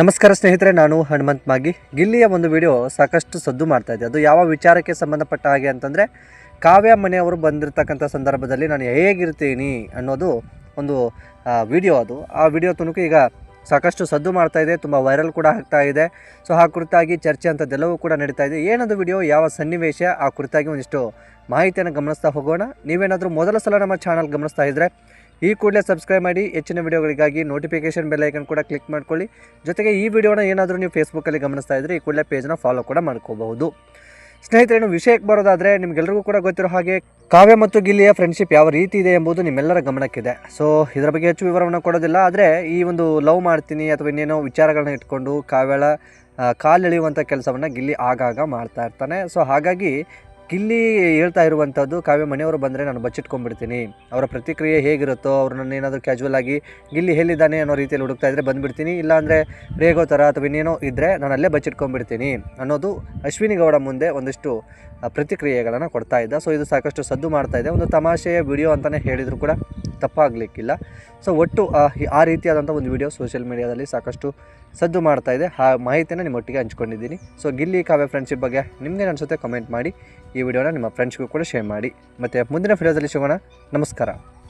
ನಮಸ್ಕಾರ ಸ್ನೇಹಿತರೆ, ನಾನು ಹನುಮಂತ್ ಮಾಗಿ. ಗಿಲ್ಲಿಯ ಒಂದು ವಿಡಿಯೋ ಸಾಕಷ್ಟು ಸದ್ದು ಮಾಡ್ತಾ ಇದೆ. ಅದು ಯಾವ ವಿಚಾರಕ್ಕೆ ಸಂಬಂಧಪಟ್ಟ ಹಾಗೆ ಅಂತಂದರೆ, ಕಾವ್ಯ ಮನೆಯವರು ಬಂದಿರತಕ್ಕಂಥ ಸಂದರ್ಭದಲ್ಲಿ ನಾನು ಹೇಗಿರ್ತೀನಿ ಅನ್ನೋದು ಒಂದು ವಿಡಿಯೋ ಅದು. ಆ ವಿಡಿಯೋ ತುಣುಕು ಈಗ ಸಾಕಷ್ಟು ಸದ್ದು ಮಾಡ್ತಾ ಇದೆ, ತುಂಬ ವೈರಲ್ ಕೂಡ ಆಗ್ತಾ ಇದೆ. ಸೊ ಆ ಕುರಿತಾಗಿ ಚರ್ಚೆ ಅಂಥದ್ದೆಲ್ಲವೂ ಕೂಡ ನಡೀತಾ ಇದೆ. ಏನದು ವಿಡಿಯೋ ಯಾವ ಸನ್ನಿವೇಶ, ಆ ಕುರಿತಾಗಿ ಒಂದಿಷ್ಟು ಮಾಹಿತಿಯನ್ನು ಗಮನಿಸ್ತಾ ಹೋಗೋಣ. ನೀವೇನಾದರೂ ಮೊದಲ ಸಲ ನಮ್ಮ ಚಾನಲ್ ಗಮನಿಸ್ತಾ ಇದ್ದರೆ ಈ ಕೂಡಲೇ ಸಬ್ಸ್ಕ್ರೈಬ್ ಮಾಡಿ, ಹೆಚ್ಚಿನ ವಿಡಿಯೋಗಳಿಗಾಗಿ ನೋಟಿಫಿಕೇಷನ್ ಬೆಲ್ ಐಕನ್ ಕೂಡ ಕ್ಲಿಕ್ ಮಾಡ್ಕೊಳ್ಳಿ. ಜೊತೆಗೆ ಈ ವಿಡಿಯೋನ ಏನಾದರೂ ನೀವು ಫೇಸ್ಬುಕ್ಕಲ್ಲಿ ಗಮನಿಸ್ತಾ ಇದ್ದರೆ ಈ ಕೂಡಲೇ ಪೇಜ್ನ ಫಾಲೋ ಕೂಡ ಮಾಡ್ಕೋಬಹುದು. ಸ್ನೇಹಿತರೆ, ಇನ್ನು ವಿಷಯಕ್ಕೆ ಬರೋದಾದರೆ ನಿಮಗೆಲ್ಲರಿಗೂ ಕೂಡ ಗೊತ್ತಿರೋ ಹಾಗೆ ಕಾವ್ಯ ಮತ್ತು ಗಿಲ್ಲಿಯ ಫ್ರೆಂಡ್ಶಿಪ್ ಯಾವ ರೀತಿ ಇದೆ ಎಂಬುದು ನಿಮ್ಮೆಲ್ಲರ ಗಮನಕ್ಕಿದೆ. ಸೊ ಇದರ ಬಗ್ಗೆ ಹೆಚ್ಚು ವಿವರವನ್ನು ಕೊಡೋದಿಲ್ಲ, ಆದರೆ ಈ ಒಂದು ಲವ್ ಮಾಡ್ತೀನಿ ಅಥವಾ ಇನ್ನೇನೋ ವಿಚಾರಗಳನ್ನ ಇಟ್ಕೊಂಡು ಕಾವ್ಯಳ ಕಾಲು ಕಾಲೆಳೆಯುವಂಥ ಕೆಲಸವನ್ನು ಗಿಲ್ಲಿ ಆಗಾಗ ಮಾಡ್ತಾ ಇರ್ತಾನೆ. ಸೊ ಹಾಗಾಗಿ ಗಿಲ್ಲಿ ಹೇಳ್ತಾ ಇರುವಂಥದ್ದು, ಕಾವ್ಯ ಮನೆಯವರು ಬಂದರೆ ನಾನು ಬಚ್ಚಿಟ್ಕೊಂಡ್ಬಿಡ್ತೀನಿ. ಅವರ ಪ್ರತಿಕ್ರಿಯೆ ಹೇಗಿರುತ್ತೋ ಅವ್ರು ನನ್ನ ಏನಾದರೂ ಕ್ಯಾಶುವಲ್ ಆಗಿ ಗಿಲ್ಲಿ ಎಲ್ಲಿದ್ದಾನೆ ಅನ್ನೋ ರೀತಿಯಲ್ಲಿ ಹುಡುಕ್ತಾ ಇದ್ದರೆ ಬಂದುಬಿಡ್ತೀನಿ. ಇಲ್ಲಾಂದರೆ ರೇಗೋ ಥರ ಅಥವಾ ಇನ್ನೇನೋ ಇದ್ದರೆ ನಾನು ಅಲ್ಲೇ ಬಚ್ಚಿಟ್ಕೊಂಡ್ಬಿಡ್ತೀನಿ ಅನ್ನೋದು ಅಶ್ವಿನಿ ಗೌಡ ಮುಂದೆ ಒಂದಿಷ್ಟು ಪ್ರತಿಕ್ರಿಯೆಗಳನ್ನು ಕೊಡ್ತಾ ಇದ್ದ. ಸೊ ಇದು ಸಾಕಷ್ಟು ಸದ್ದು ಮಾಡ್ತಾ ಇದೆ. ಒಂದು ತಮಾಷೆಯ ವಿಡಿಯೋ ಅಂತಲೇ ಹೇಳಿದರು ಕೂಡ. ತಪ್ಪಾಗಲಿಕ್ಕಿಲ್ಲ. ಸೊ ಒಟ್ಟು, ಆ ರೀತಿಯಾದಂಥ ಒಂದು ವಿಡಿಯೋ ಸೋಷಿಯಲ್ ಮೀಡಿಯಾದಲ್ಲಿ ಸಾಕಷ್ಟು ಸದ್ದು ಮಾಡ್ತಾ ಇದೆ. ಆ ಮಾಹಿತಿಯನ್ನು ನಿಮ್ಮೊಟ್ಟಿಗೆ ಹಂಚ್ಕೊಂಡಿದ್ದೀನಿ. ಸೊ ಗಿಲ್ಲಿ ಕಾವ್ಯ ಫ್ರೆಂಡ್ಶಿಪ್ ಬಗ್ಗೆ ನಿಮ್ಗೇನು ಅನಿಸುತ್ತೆ ಕಮೆಂಟ್ ಮಾಡಿ. ಈ ವಿಡಿಯೋನ ನಿಮ್ಮ ಫ್ರೆಂಡ್ಸ್ಗೂ ಕೂಡ ಶೇರ್ ಮಾಡಿ. ಮತ್ತು ಮುಂದಿನ ವಿಡಿಯೋದಲ್ಲಿ ಸಿಗೋಣ. ನಮಸ್ಕಾರ.